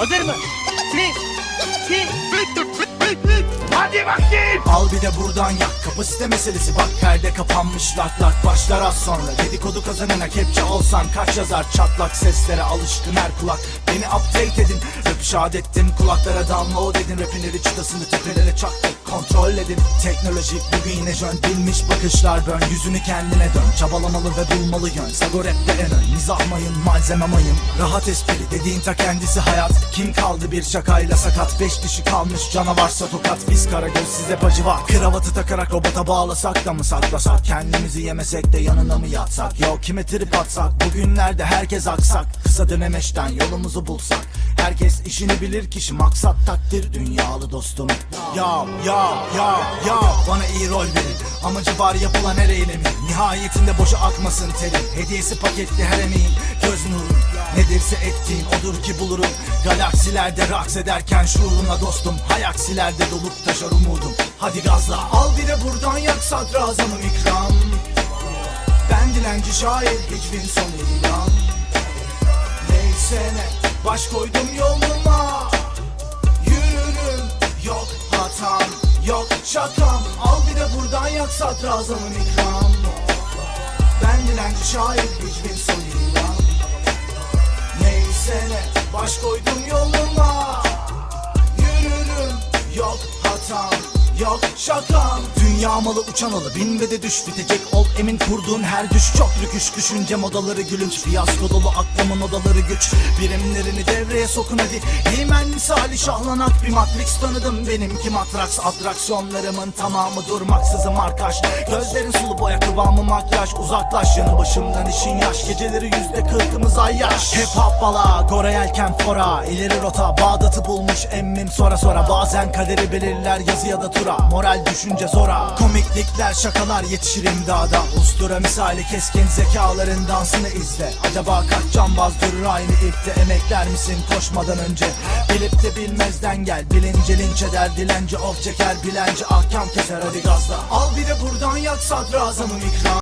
Hazır mı? Bir, iki, Hadi bakayım. Al bir de buradan yak. Kapasite meselesi. Bak perde kapanmış. Lak lak Başlar az sonra. Dedikodu kazanana kepçe olsan Kaç yazar? Çatlak seslere alışkın her kulak. Beni update edin. Rap şahit ettim. Kulaklara download edin. Rapinleri çıtasını tepelere çaktık. Kontrol edin. Teknoloji bugün yine jön Bilmiş. Bakışlar bön. Yüzünü kendine dön. Çabalamalı ve bulmalı yön. Sago rapte en ön Mizah mayın malzeme mayın. Rahat espri. Dediğin ta kendisi hayat. Kim kaldı bir şakayla sakat? Beş dişi kalmış. Canavarsa tokat Biz karagöz size acı var. Kravatı takarak robota bağlasak da mı saklasak? Kendimizi yemesek de yanına mı yatsak? Yo kime trip atsak? Bugünlerde herkes aksak. Kısa dönemeçten yolumuzu bulsak. Herkes işini bilir kişi maksat takdir. Dünyalı dostum. Ya ya ya ya Bana iyi rol verin Amacı var yapılan her eylemin Nihayetinde boşa akmasın terin Hediyesi paketli her emeğin Göz nurun Nedirse ettiğin odur ki bulurum. Galaksilerde raks ederken şuuruna dostum. Hayaksilerde dolup taşar umudum. Hadi gazla. Al bir de buradan yak sadrazamım ikram. Ben dilenci şair hiçbir son ilan. Neyse ne baş koydum yoluma. Yürürüm yok hatam yok şakam de buradan yak sadrazamım ikram Ben dilenci şair hiçbir son ilan Neyse ne baş koydum yoluma. Yürürüm yok hatam yok şakam Dünya malı uçan alı bin ve de düş bitecek. Ol Emin kurduğun her düş çok rüküş. Düşünce modaları gülünç fiyasko dolu aklımın odaları güç. Birimlerini devreye sokun hadi. Himen misali şahlanak bir matrix tanıdım. Benimki matraks atraksiyonlarımın tamamı durmaksızım arkadaş Gözlerin sulu boya kıvamı makyaj. Uzaklaş yanı başımdan işin yaş. Geceleri yüzde kırkımız ay yaş. Hip hop bala Gora yelken fora. İleri rota Bağdat'ı bulmuş emmim. Sonra sonra Bazen kaderi belirler yazı ya da tura Moral düşünce zora. Komiklikler şakalar yetişir imdada. Ustura misali keskin zekaların dansını izle. Acaba kaç cambaz durur aynı ipte? Emekler misin koşmadan önce? Bilip de bilmezden gel. Bilince linç eder dilenci of çeker Bilenci ahkam keser. Hadi gazla. Al bir de buradan yak sadrazamım ikram